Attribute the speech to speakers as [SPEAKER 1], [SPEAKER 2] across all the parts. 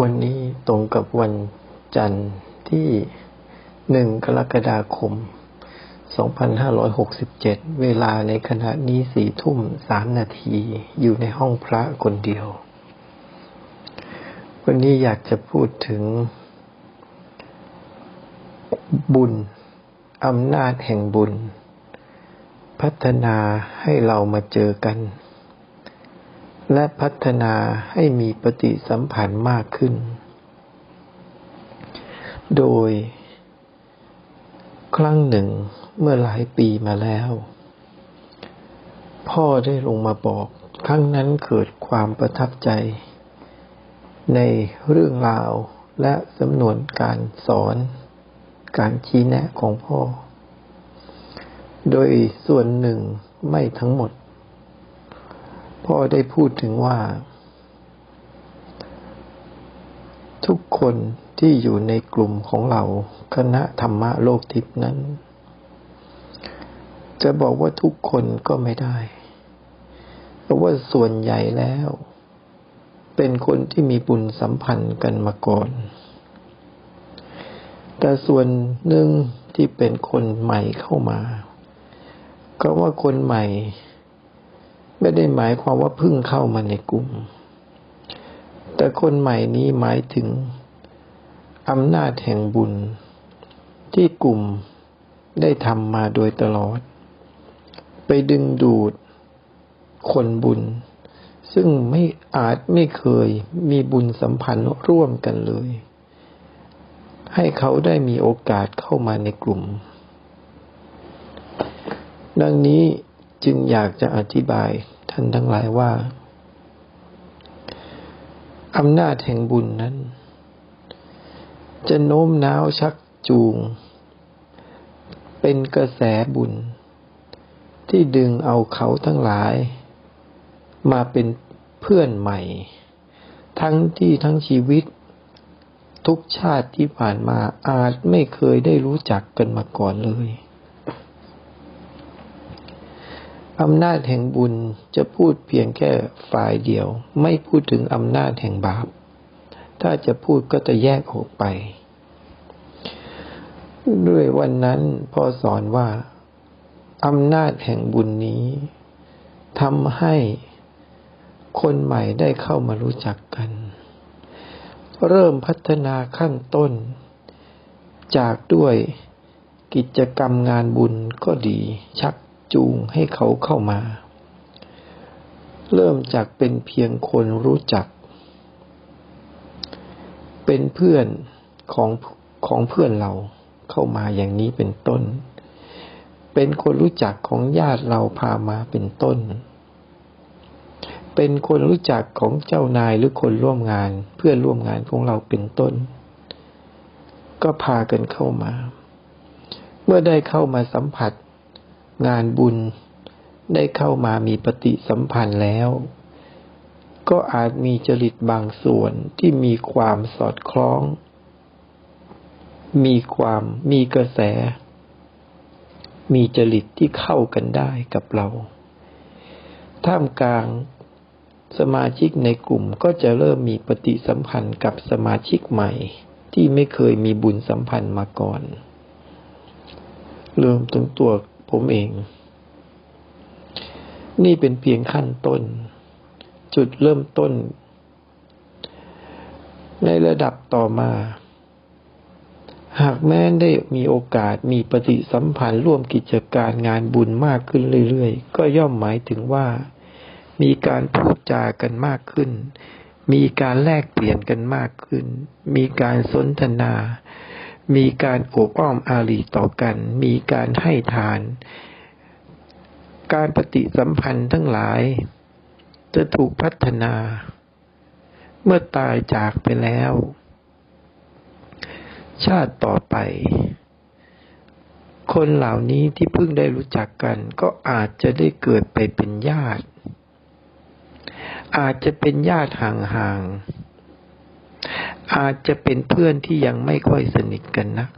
[SPEAKER 1] วันนี้ตรงกับวันจันทร์ที่หนึ่งกรกฎาคม 2567 เวลาในขณะนี้สี่ทุ่มสามนาทีอยู่ในห้องพระคนเดียว วันนี้อยากจะพูดถึง บุญอำนาจแห่งบุญ พัฒนาให้เรามาเจอกัน และพัฒนาให้มีปฏิสัมพันธ์มากขึ้น โดย ครั้งหนึ่งเมื่อหลายปีมาแล้ว พ่อได้ลงมาบอกครั้งนั้นเกิดความประทับใจ ในเรื่องราวและสำนวนการสอน การชี้แนะของพ่อ โดยส่วนหนึ่งไม่ทั้งหมด พ่อได้พูดถึงว่า ทุกคนที่อยู่ในกลุ่มของเราคณะธรรมะโลกทิพย์นั้น จะบอกว่าทุกคนก็ไม่ได้ เพราะว่าส่วนใหญ่แล้ว เป็นคนที่มีบุญสัมพันธ์กันมาก่อน แต่ส่วนหนึ่งที่เป็นคนใหม่เข้ามา ก็ว่าคนใหม่ ไม่ได้หมายความว่าเพิ่งเข้ามาในกลุ่ม แต่คนใหม่นี้หมายถึงอำนาจแห่งบุญ ที่กลุ่มได้ทำมาโดยตลอด ไปดึงดูดคนบุญ ซึ่งไม่อาจไม่เคยมีบุญสัมพันธ์ร่วมกันเลย ให้เขาได้มีโอกาสเข้ามาในกลุ่ม ดังนี้ จึงอยากจะอธิบายท่านทั้งหลายว่าอำนาจแห่งบุญนั้น จะโน้มน้าวชักจูง เป็นกระแสบุญ ที่ดึงเอาเขาทั้งหลาย มาเป็นเพื่อนใหม่ ทั้งที่ทั้งชีวิต ทุกชาติที่ผ่านมาอาจไม่เคยได้รู้จักกันมาก่อนเลย อำนาจแห่งบุญจะพูดเพียงแค่ฝ่ายเดียว ไม่พูดถึงอำนาจแห่งบาป ถ้าจะพูดก็จะแยกออกไป ด้วยวันนั้นพ่อสอนว่าอำนาจแห่งบุญนี้ทำให้คนใหม่ได้เข้ามารู้จักกัน เริ่มพัฒนาขั้นต้น จากด้วยกิจกรรมงานบุญก็ดี ชัก จูงให้เขาเข้ามา เริ่มจากเป็นเพียงคนรู้จัก เป็นเพื่อนของของเพื่อนเราเข้ามาอย่างนี้เป็นต้น เป็นคนรู้จักของญาติเราพามาเป็นต้น เป็นคนรู้จักของเจ้านายหรือคนร่วมงานเพื่อนร่วมงานของเราเป็นต้น ก็พากันเข้ามา เมื่อได้เข้ามาสัมผัส งานบุญได้เข้ามามีปฏิสัมพันธ์แล้ว ก็อาจมีจริตบางส่วนที่มีความสอดคล้อง มีความมีกระแส มีจริตที่เข้ากันได้กับเรา ท่ามกลางสมาชิกในกลุ่มก็จะเริ่มมีปฏิสัมพันธ์กับสมาชิกใหม่ ที่ไม่เคยมีบุญสัมพันธ์มาก่อน เริ่มถึงตัว ผมเอง นี่เป็นเพียงขั้นต้น จุดเริ่มต้น ในระดับต่อมา หากแม้ได้มีโอกาสมีปฏิสัมพันธ์ร่วมกิจการงานบุญมากขึ้นเรื่อยๆ ก็ย่อมหมายถึงว่า มีการพูดจากันมากขึ้น มีการแลกเปลี่ยนกันมากขึ้น มีการสนทนา มีการโอบอ้อมอารีต่อกัน มีการให้ทาน การปฏิสัมพันธ์ทั้งหลาย จะถูกพัฒนา เมื่อตายจากไปแล้ว ชาติต่อไป คนเหล่านี้ที่เพิ่งได้รู้จักกัน ก็อาจจะได้เกิดไปเป็นญาติ อาจจะเป็นญาติห่างๆ อาจจะเป็นเพื่อนที่ยังไม่ค่อยสนิทกันนัก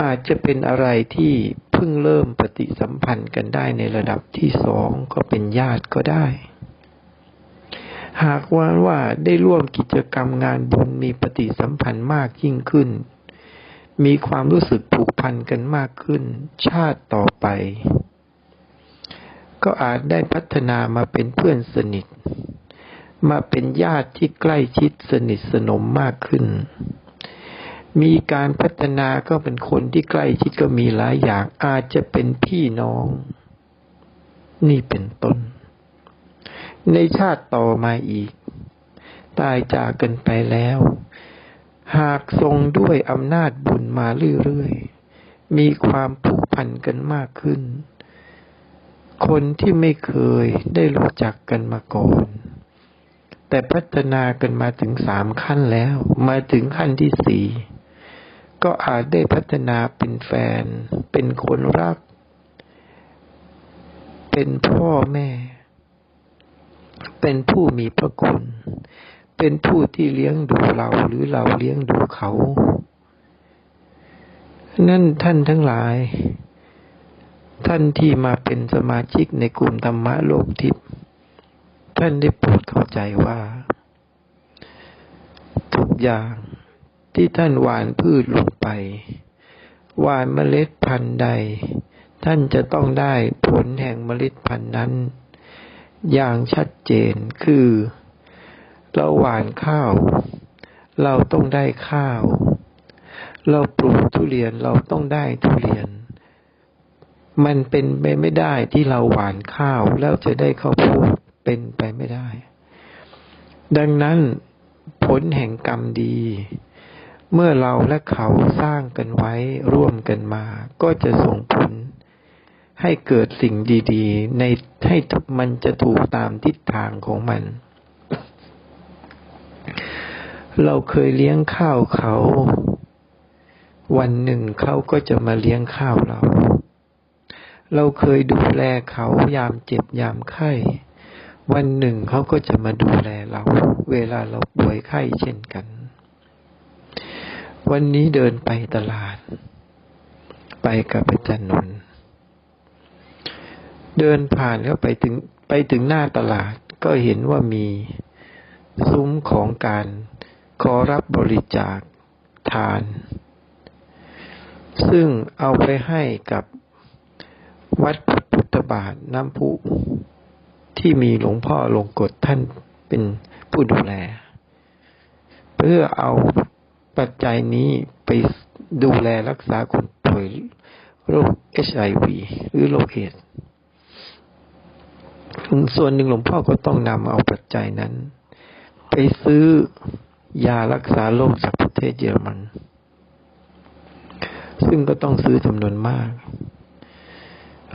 [SPEAKER 1] อาจจะเป็นอะไรที่เพิ่งเริ่มปฏิสัมพันธ์กันได้ในระดับที่สองก็เป็นญาติก็ได้ หากว่าว่าได้ร่วมกิจกรรมงานบุญมีปฏิสัมพันธ์มากยิ่งขึ้น มีความรู้สึกผูกพันกันมากขึ้น ชาติต่อไป ก็อาจได้พัฒนามาเป็นเพื่อนสนิท มาเป็นญาติที่ใกล้ชิดสนิทสนมมากขึ้น มีการพัฒนาก็เป็นคนที่ใกล้ชิดก็มีหลายอย่าง อาจจะเป็นพี่น้อง นี่เป็นต้น ในชาติต่อมาอีก ตายจากกันไปแล้ว หากทรงด้วยอำนาจบุญมาเรื่อยๆ มีความผูกพันกันมากขึ้น คนที่ไม่เคยได้รู้จักกันมาก่อน แต่พัฒนากันมาถึงสามขั้นแล้ว มาถึงขั้นที่สี่ก็อาจได้พัฒนาเป็นแฟน เป็นคนรัก เป็นพ่อแม่ เป็นผู้มีพระคุณ เป็นผู้ที่เลี้ยงดูเราหรือเราเลี้ยงดูเขา นั่นท่านทั้งหลาย ท่านที่มาเป็นสมาชิกในกลุ่มธรรมะโลกทิพย์ ท่านได้โปรดเข้าใจว่า ทุกอย่างที่ท่านหว่านพืชลงไป หว่านเมล็ดพันธุ์ใด ท่านจะต้องได้ผลแห่งเมล็ดพันธุ์นั้น อย่างชัดเจนคือ เราหว่านข้าว เราต้องได้ข้าว เราปลูกทุเรียนเราต้องได้ทุเรียนมันเป็นไปไม่ได้ที่เราหว่านข้าวแล้วจะได้ข้าวโพด เป็นไปไม่ได้ ดังนั้นผลแห่งกรรมดี เมื่อเราและเขาสร้างกันไว้ร่วมกันมา ก็จะส่งผลให้เกิดสิ่งดี ๆ ในให้มันจะถูกตามทิศทางของมัน เราเคยเลี้ยงข้าวเขา วันหนึ่งเขาก็จะมาเลี้ยงข้าวเรา เราเคยดูแลเขายามเจ็บยามไข้ วันหนึ่งเขาก็จะมาดูแลเรา เวลาเราป่วยไข้เช่นกัน วันนี้เดินไปตลาด ไปกับอาจารย์นนท์เดินผ่านเข้าไปถึงไปถึงหน้าตลาดก็เห็นว่ามีซุ้มของการขอรับบริจาคทาน ซึ่งเอาไปให้กับวัดพุทธบาทน้ำพุ ที่มีหลวงพ่อหลวงกฎท่านเป็นผู้ดูแล เพื่อเอาปัจจัยนี้ไปดูแลรักษาคนป่วยโรคเอชไอวีหรือโรคเอดส์ส่วนหนึ่งหลวงพ่อก็ต้องนำเอาปัจจัยนั้น ไปซื้อยารักษาโรคจากประเทศเยอรมัน ซึ่งก็ต้องซื้อจำนวนมาก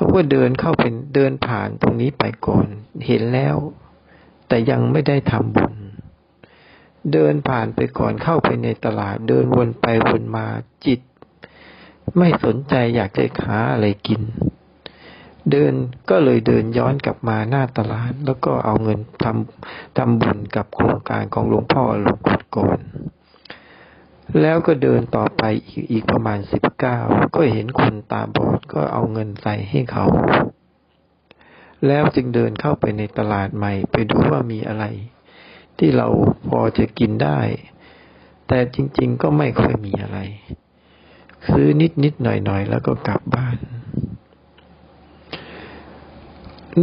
[SPEAKER 1] เพราะว่าเดินเข้าเป็นเดินผ่านตรงนี้ไปก่อน เห็นแล้ว แต่ยังไม่ได้ทำบุญ เดินผ่านไปก่อนเข้าไปในตลาด เดินวนไปวนมาจิต ไม่สนใจอยากจะหาอะไรกิน เดินก็เลยเดินย้อนกลับมาหน้าตลาด แล้วก็เอาเงินทำทำบุญกับโครงการของหลวงพ่อหลวงกุดก่อน แล้วก็เดินต่อไปอีกอีกประมาณสิบเก้าก็เห็นคนตาบอดก็เอาเงินใส่ให้เขา แล้วจึงเดินเข้าไปในตลาดใหม่ไปดูว่ามีอะไร ที่เราพอจะกินได้ แต่จริง ๆ ก็ไม่ค่อยมีอะไร ซื้อนิดนิดหน่อยหน่อยแล้วก็กลับบ้าน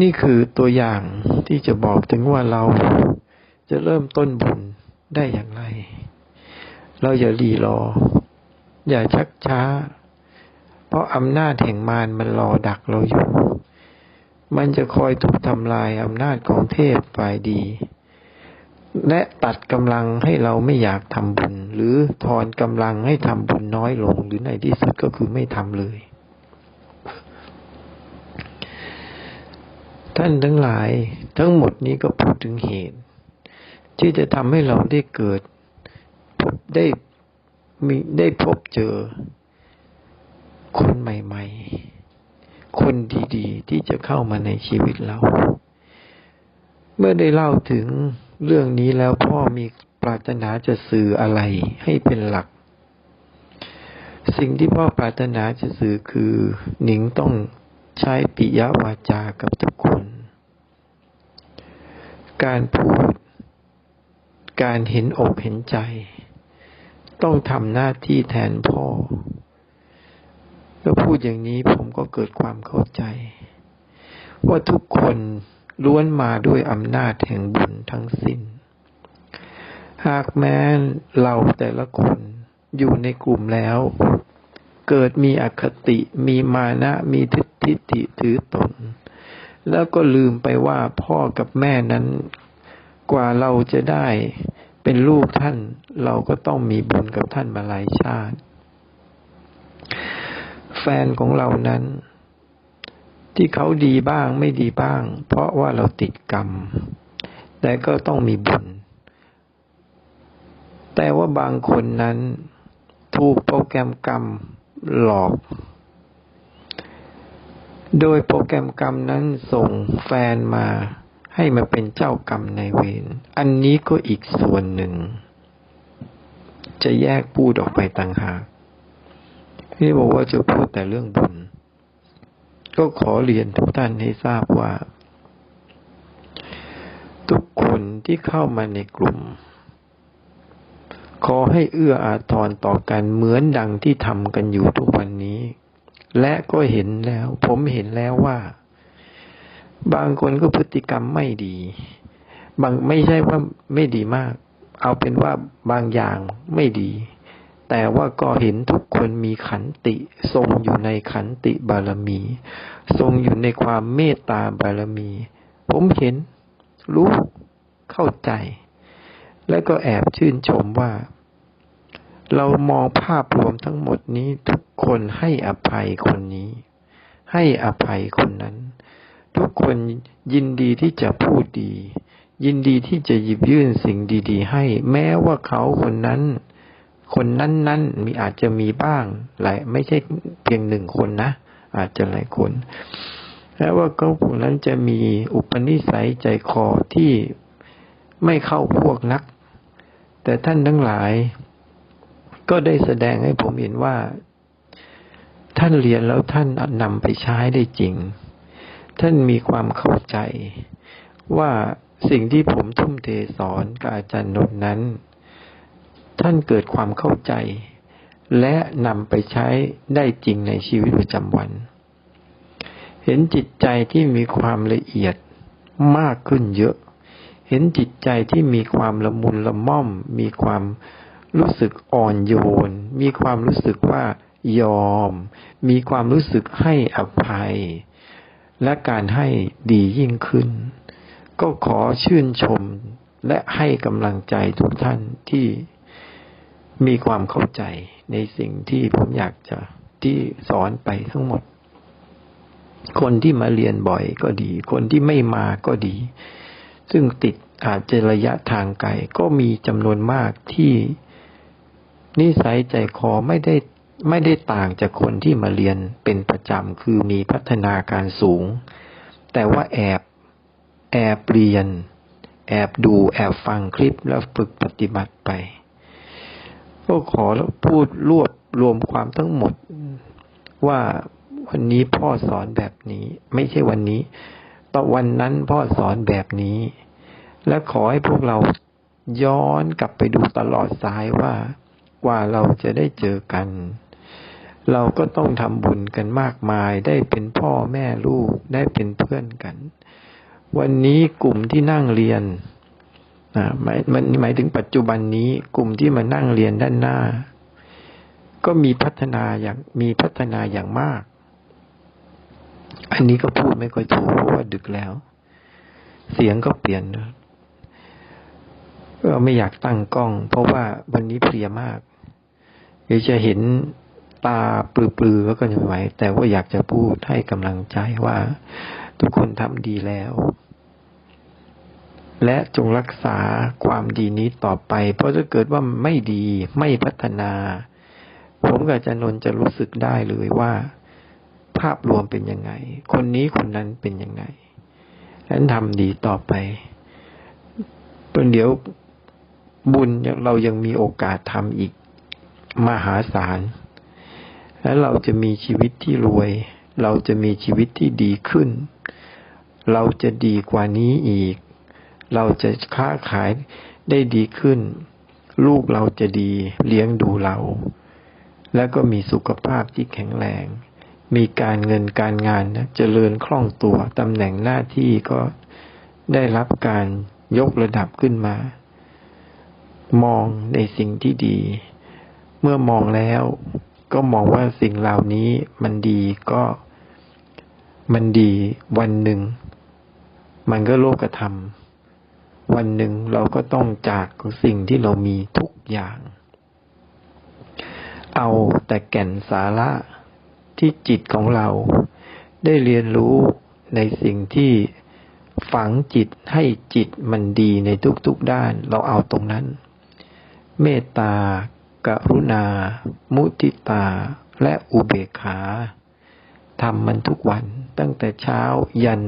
[SPEAKER 1] นี่คือตัวอย่างที่จะบอกถึงว่าเราจะเริ่มต้นบุญได้อย่างไร เราอย่ารีรอ อย่าชักช้า เพราะอำนาจแห่งมารมันรอดักเราอยู่ มันจะคอยถูกทำลายอำนาจของเทพฝ่ายดี และตัดกำลังให้เราไม่อยากทำบุญ หรือทอนกำลังให้ทำบุญน้อยลง หรือในที่สุดก็คือไม่ทำเลย ท่านทั้งหลายทั้งหมดนี้ก็พูดถึงเหตุ ที่จะทำให้เราได้เกิด ได้มีได้พบเจอ คนใหม่ ๆ คนดีๆ ที่จะเข้ามาในชีวิตเรา เมื่อได้เล่าถึงเรื่องนี้แล้วพ่อมีปรารถนาจะสื่ออะไรให้เป็นหลัก สิ่งที่พ่อปรารถนาจะสื่อคือหนิงต้องใช้ปิยวาจากับทุกคน การพูด การเห็นอกเห็นใจ ต้องทำหน้าที่แทนพ่อแล้วพูดอย่างนี้ผมก็เกิดความเข้าใจ ว่าทุกคนล้วนมาด้วยอำนาจแห่งบุญทั้งสิ้น หากแม้เราแต่ละคนอยู่ในกลุ่มแล้ว เกิดมีอคติ มีมานะ มีทิฏฐิถือตน แล้วก็ลืมไปว่าพ่อกับแม่นั้น กว่าเราจะได้ เป็นลูกท่าน เราก็ต้องมีบุญกับท่านมาหลายชาติ แฟนของเรานั้น ที่เขาดีบ้างไม่ดีบ้าง เพราะว่าเราติดกรรม แต่ก็ต้องมีบุญ แต่ว่าบางคนนั้น ถูกโปรแกรมกรรมหลอกโดยโปรแกรมกรรมนั้นส่งแฟนมา ให้มาเป็นเจ้ากรรมในเวร อันนี้ก็อีกส่วนหนึ่ง จะแยกพูดออกไปต่างหากที่บอกว่าจะพูดแต่เรื่องบุญ ก็ขอเรียนทุกท่านให้ทราบว่า ทุกคนที่เข้ามาในกลุ่ม ขอให้เอื้ออาทรต่อกันเหมือนดังที่ทำกันอยู่ทุกวันนี้ และก็เห็นแล้ว ผมเห็นแล้วว่า บางคนก็พฤติกรรมไม่ดี บางไม่ใช่ว่าไม่ดีมาก เอาเป็นว่าบางอย่างไม่ดี แต่ว่าก็เห็นทุกคนมีขันติ ทรงอยู่ในขันติบารมี ทรงอยู่ในความเมตตาบารมี ผมเห็น รู้เข้าใจ และก็แอบชื่นชมว่า เรามองภาพรวมทั้งหมดนี้ทุกคนให้อภัยคนนี้ ให้อภัยคนนั้น ทุกคนยินดีที่จะพูดดี ยินดีที่จะหยิบยื่นสิ่งดี ๆ ให้ แม้ว่าเขาคนนั้น คนนั้นๆมีอาจจะมีบ้างหลายไม่ใช่เพียงหนึ่งคนนะ อาจจะหลายคนและว่าเขาคนนั้นจะมีอุปนิสัยใจคอที่ไม่เข้าพวกนัก แต่ท่านทั้งหลาย ก็ได้แสดงให้ผมเห็นว่า ท่านเรียนแล้วท่านนำไปใช้ได้จริง ท่านมีความเข้าใจ ว่าสิ่งที่ผมทุ่มเทสอนกับอาจารย์นนนั้น ท่านเกิดความเข้าใจ และนำไปใช้ได้จริงในชีวิตประจำวัน เห็นจิตใจที่มีความละเอียดมากขึ้นเยอะ เห็นจิตใจที่มีความละมุนละม่อม มีความรู้สึกอ่อนโยน มีความรู้สึกว่ายอม มีความรู้สึกให้อภัย และการให้ดียิ่งขึ้น ก็ขอชื่นชมและให้กำลังใจทุกท่านที่มีความเข้าใจในสิ่งที่ผมอยากจะที่สอนไปทั้งหมด คนที่มาเรียนบ่อยก็ดี คนที่ไม่มาก็ดี ซึ่งติดอาจจะระยะทางไกลก็มีจำนวนมากที่นิสัยใจคอไม่ได้ ไม่ได้ต่างจากคนที่มาเรียนเป็นประจำคือมีพัฒนาการสูง แต่ว่าแอบแอบเรียน แอบดูแอบฟังคลิปแล้วฝึกปฏิบัติไปก็ขอพูดรวบรวมความทั้งหมดว่าวันนี้พ่อสอนแบบนี้ ไม่ใช่วันนี้ต่อวันนั้นพ่อสอนแบบนี้ และขอให้พวกเราย้อนกลับไปดูตลอดสายว่ากว่าเราจะได้เจอกัน เราก็ต้องทำบุญกันมากมาย ได้เป็นพ่อแม่ลูกได้เป็นเพื่อนกัน วันนี้กลุ่มที่นั่งเรียนหมายมันหมายถึงปัจจุบันนี้กลุ่มที่มานั่งเรียนด้านหน้า ก็มีพัฒนาอย่างมีพัฒนาอย่างมาก อันนี้ก็พูดไม่ค่อยถูกเพราะว่าดึกแล้ว เสียงก็เปลี่ยนก็ไม่อยากตั้งกล้อง เพราะว่าวันนี้เพลียมากเดี๋ยวจะเห็น ตาปลือๆก็จะไม่ไหว แต่ว่าอยากจะพูดให้กำลังใจว่า ทุกคนทำดีแล้ว และจงรักษาความดีนี้ต่อไป เพราะถ้าเกิดว่าไม่ดีไม่พัฒนา ผมกับจันนนจะรู้สึกได้เลยว่า ภาพรวมเป็นยังไง คนนี้คนนั้นเป็นยังไงฉะนั้นทำดีต่อไปเป็นเดี๋ยวบุญเรายังมีโอกาสทำอีกมหาศาล และเราจะมีชีวิตที่รวย เราจะมีชีวิตที่ดีขึ้น เราจะดีกว่านี้อีก เราจะค้าขายได้ดีขึ้น ลูกเราจะดีเลี้ยงดูเรา แล้วก็มีสุขภาพที่แข็งแรง มีการเงินการงานนะเจริญคล่องตัวตำแหน่งหน้าที่ก็ได้รับการยกระดับขึ้นมา มองในสิ่งที่ดี เมื่อมองแล้ว ก็มองว่าสิ่งเหล่านี้มันดีก็มันดีวันหนึ่ง มันก็โลกธรรม วันหนึ่งเราก็ต้องจากสิ่งที่เรามีทุกอย่าง เอาแต่แก่นสาระที่จิตของเรา ได้เรียนรู้ในสิ่งที่ฝังจิตให้จิตมันดีในทุกๆด้าน เราเอาตรงนั้น เมตตา กรุณา มุติตา และอุเบกขาทำมันทุกวันตั้งแต่เช้ายัน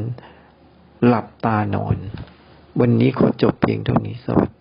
[SPEAKER 1] หลับตานอน วันนี้ขอจบเพียงเท่านี้สวัสดี